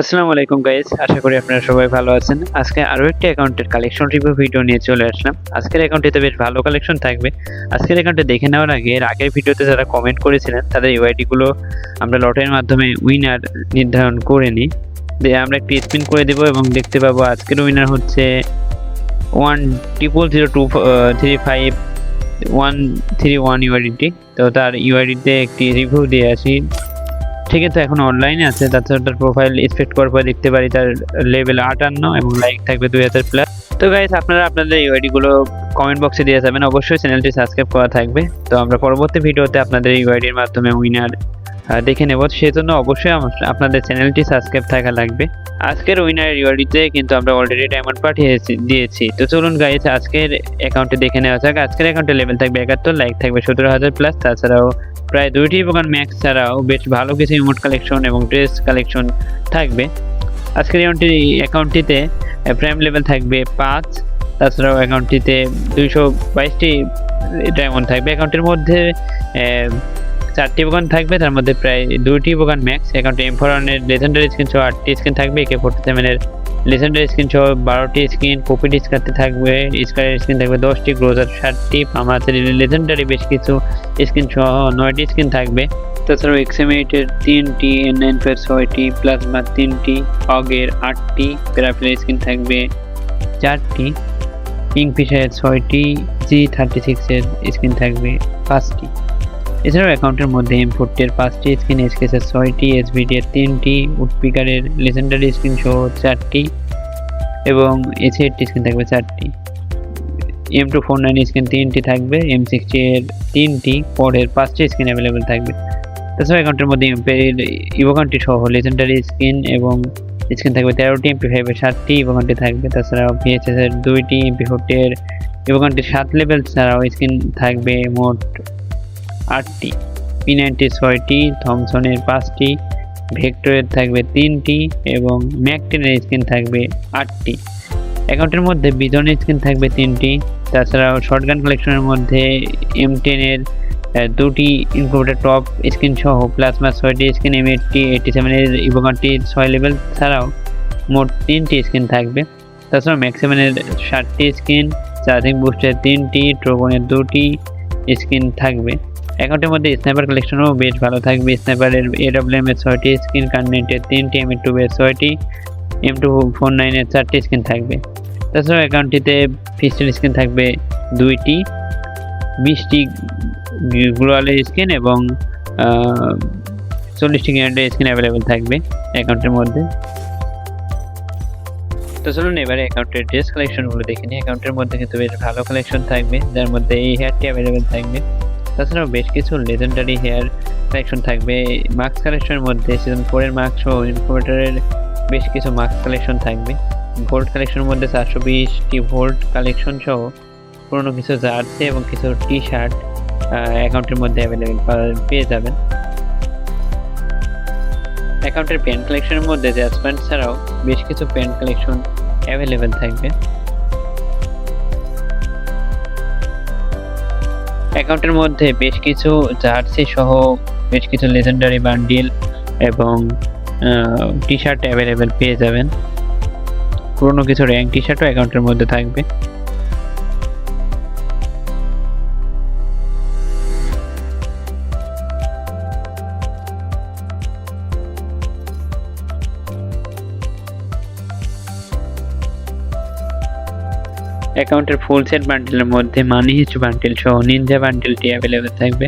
আসসালামু আলাইকুম গাইজ আশা করি আপনারা সবাই ভালো আছেন। আজকে আরও একটি অ্যাকাউন্টের কালেকশন রিভিউ ভিডিও নিয়ে চলে আসলাম। আজকের অ্যাকাউন্টটিতে বেশ ভালো কালেকশন থাকবে। আজকের অ্যাকাউন্টে দেখে নেওয়ার আগে আগের ভিডিওতে যারা কমেন্ট করেছিলেন, তাদের ইউআইডি গুলো আমরা লটের মাধ্যমে উইনার নির্ধারণ করে নিই। দিয়ে আমরা একটি স্পিন করে দেবো এবং দেখতে পাবো আজকের উইনার হচ্ছে one triple zero two three five one three one UIDT তো তার ইউআইডিতে একটি রিভিউ দিয়ে আসি। ঠিক আছে, এখন অনলাইনে আছে তাছাড়া তার প্রোফাইল ইন্সপেক্ট করার পর দেখতে পারি তার লেভেল আটান্ন এবং লাইক থাকবে দুই হাজার প্লাস তো গাইস আপনারা আপনাদের ইউআইডি গুলো কমেন্ট বক্সে দিয়ে যাবেন। অবশ্যই চ্যানেলটি সাবস্ক্রাইব করা থাকবে। তো আমরা পরবর্তী ভিডিওতে আপনাদের ইউআইডির মাধ্যমে উইনার দেখে নেব। সেজন্য অবশ্যই আপনাদের চ্যানেলটি সাবস্ক্রাইব থাকা লাগবে। আজকের উইনার ইউআইডিতে কিন্তু আমরা অলরেডি ডায়মন্ড পাঠিয়েছি, দিয়েছি। তো চলুন গাইস আজকের অ্যাকাউন্টে দেখে নেওয়া যাক। আজকের অ্যাকাউন্টে লেভেল থাকবে একাত্তর লাইক থাকবে সতেরো হাজার প্লাস তাছাড়াও প্রায় দুইটি প্রকার ম্যাক্স ছাড়াও বেশ ভালো কিছু ইমোট কালেকশন এবং ড্রেস কালেকশন থাকবে। আজকের অ্যাকাউন্টটি, অ্যাকাউন্টটিতে প্রাইম লেভেল থাকবে পাঁচ, তাছাড়াও অ্যাকাউন্টটিতে দুইশো বাইশটি ডায়মন্ড থাকবে। অ্যাকাউন্টের মধ্যে চারটি বোকান থাকবে, তার মধ্যে প্রায় দুইটি বোকান ম্যাক্স। অ্যাকাউন্টে এম ফোরানের লেজেন্ডারি স্ক্রিন সহ আটটি স্ক্রিন থাকবে একে ফোর্টি সেভেনের লেজেন্ডারি স্ক্রিন সহ বারোটি স্ক্রিন কপি ডিসকাতে থাকবে স্কারের স্ক্রিন থাকবে দশটি গ্রোজার ষাটটি আমাদের লেজেন্ডারি বেশ কিছু স্ক্রিন সহ নয়টি স্ক্রিন থাকবে। তাছাড়াও এক্সএমএইটের তিনটি নাইন ফাইভ ছয়টি প্লাজমা তিনটি অগের আটটি প্যারাফিল স্ক্রিন থাকবে চারটি কিংফিশারের ছয়টি জি থার্টি সিক্সের স্ক্রিন থাকবে পাঁচটি। এছাড়াও অ্যাকাউন্টের মধ্যে এম ফোরটির পাঁচটি স্ক্রিন এসকেসের ছয়টি এসভিডি এর তিনটি উডপিকারের লেজেন্ডারি স্ক্রিন সহ চারটি এবং এসি এইটটি স্ক্রিন থাকবে চারটি। M two four nine screen তিনটি থাকবে এম সিক্সটি এর তিনটি, পরের পাঁচটি স্ক্রিন অ্যাভেলেবেল থাকবে। তাছাড়া অ্যাকাউন্টের মধ্যে এমপের ইভোকানটি সহ লেজেন্ডারি স্ক্রিন এবং স্ক্রিন থাকবে তেরোটি এমপি ফাইভের সাতটি ইভোকানটি থাকবে। তাছাড়াও ভিএচএস এর দুইটি এমপি ফোরটি এর ইভোকানটির সাত লেভেল ছাড়াও স্ক্রিন থাকবে মোট আটটি। পি নাইনটি ছয়টি থমসনের পাঁচটি ভেক্টরের থাকবে তিনটি এবং ম্যাকটেনের স্ক্রিন থাকবে আটটি। অ্যাকাউন্টের মধ্যে বিজনের স্ক্রিন থাকবে তিনটি, তাছাড়াও শর্টগান কালেকশনের মধ্যে এম টেনের দুটি ইনকুবেটার টপ স্ক্রিন সহ প্লাজমা ছয়টি স্ক্রিন এম এইটটি এইটি সেভেনের ইভোগানটি ছয় লেভেল ছাড়াও মোট তিনটি স্ক্রিন থাকবে। তাছাড়াও ম্যাক্সিমানের ষাটটি স্ক্রিন চার্জিং বুস্টের তিনটি ট্রোগনের দুটি স্ক্রিন থাকবে। অ্যাকাউন্টের মধ্যে স্ন্যাপার কালেকশনও বেশ ভালো থাকবে। স্ন্যাপারের এডব্লিউএম এর ছয়টি স্ক্রিন, কার্নেটের তিনটি এম টু এর ছয়টি এম টু ফোর নাইনের চারটি স্ক্রিন থাকবে। তাছাড়াও অ্যাকাউন্টটিতে পিস্টল স্ক্রিন থাকবে দুইটি, বিশটি গ্লোয়ালের স্ক্রিন এবং চল্লিশটি গ্রেনেডের স্ক্রিন অ্যাভেলেবেল থাকবে অ্যাকাউন্টের মধ্যে। তো চলুন এবারে অ্যাকাউন্টের ড্রেস কালেকশনগুলো দেখে নিই। অ্যাকাউন্টের মধ্যে কিন্তু বেশ ভালো কালেকশন থাকবে, যার মধ্যে এই হেয়ারটি অ্যাভেলেবেল থাকবে। তাছাড়াও বেশ কিছু লেজেন্ডারি হেয়ার কালেকশন থাকবে। মাস্ক কালেকশনের মধ্যে সিজন ফোরের মাস্ক সহ ইনফোভেটারের বেশ কিছু মাস্ক কালেকশন থাকবে। ভোল্ট কালেকশনের মধ্যে চারশো বিশটি ভোল্ট কালেকশন সহ পুরোনো কিছু জার্সি এবং কিছু টি শার্ট অ্যাকাউন্টের মধ্যে অ্যাভেলেবেল পেয়ে যাবেন। অ্যাকাউন্টের প্যান্ট কালেকশনের মধ্যে জ্যাজ প্যান্ট ছাড়াও বেশ কিছু প্যান্ট কালেকশন অ্যাভেলেবেল থাকবে। অ্যাকাউন্টের মধ্যে বেশ কিছু জার্সি সহ বেশ কিছু লেজেন্ডারি বান্ডিল এবং টি শার্ট অ্যাভেলেবেল পেয়ে যাবেন। পুরোনো কিছু র্যাঙ্ক টি শার্টও অ্যাকাউন্টের মধ্যে থাকবে। অ্যাকাউন্টের ফুল সেট বান্ডেলের মধ্যে মানি হিচু বান্ডেল সহ নিনজা বান্ডেলটি অ্যাভেলেবেল থাকবে।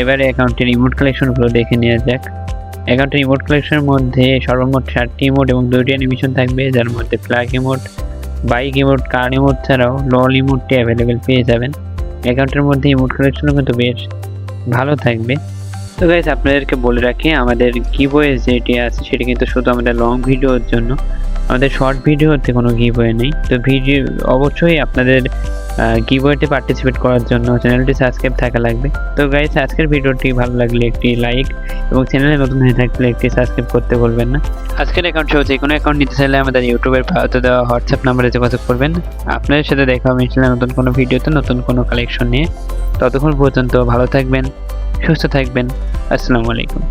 এবারে অ্যাকাউন্টের ইমোট কালেকশনগুলো দেখে নেওয়া যাক। অ্যাকাউন্টের ইমোট কালেকশনের মধ্যে সর্বমোট ষাটটি ইমোট এবং দুইটি অ্যানিমেশন থাকবে, যার মধ্যে flag emote bike emote car emote ছাড়াও লল ইমোটটি অ্যাভেলেবেল পেয়ে যাবেন। অ্যাকাউন্টের মধ্যে ইমোট কালেকশনও কিন্তু বেশ ভালো থাকবে। তো গাইজ আপনাদেরকে বলে রাখি, আমাদের গিভওয়ে যেটি আছে, সেটি কিন্তু শুধু আমাদের লং ভিডিওর জন্য। আমাদের শর্ট ভিডিওতে কোনো গিভওয়ে নেই। তো ভিডিও অবশ্যই আপনাদের গিভওয়েতে পার্টিসিপেট করার জন্য চ্যানেলটি সাবস্ক্রাইব থাকা লাগবে। তো গাইজ আজকের ভিডিওটি ভালো লাগলে একটি লাইক এবং চ্যানেলে নতুন হয়ে থাকলে একটি সাবস্ক্রাইব করতে বলবেন না। আজকের অ্যাকাউন্ট সহ যে কোনো অ্যাকাউন্ট নিতে চাইলে আমাদের ইউটিউবের ভারতে দেওয়া হোয়াটসঅ্যাপ নাম্বারে যোগাযোগ করবেন। আপনাদের সাথে দেখা হবে ইনশাল্লাহ নতুন কোনো ভিডিওতে নতুন কোনো কালেকশন নিয়ে। ততক্ষণ পর্যন্ত ভালো থাকবেন, সুস্থ থাকবেন। আসসালামু আলাইকুম।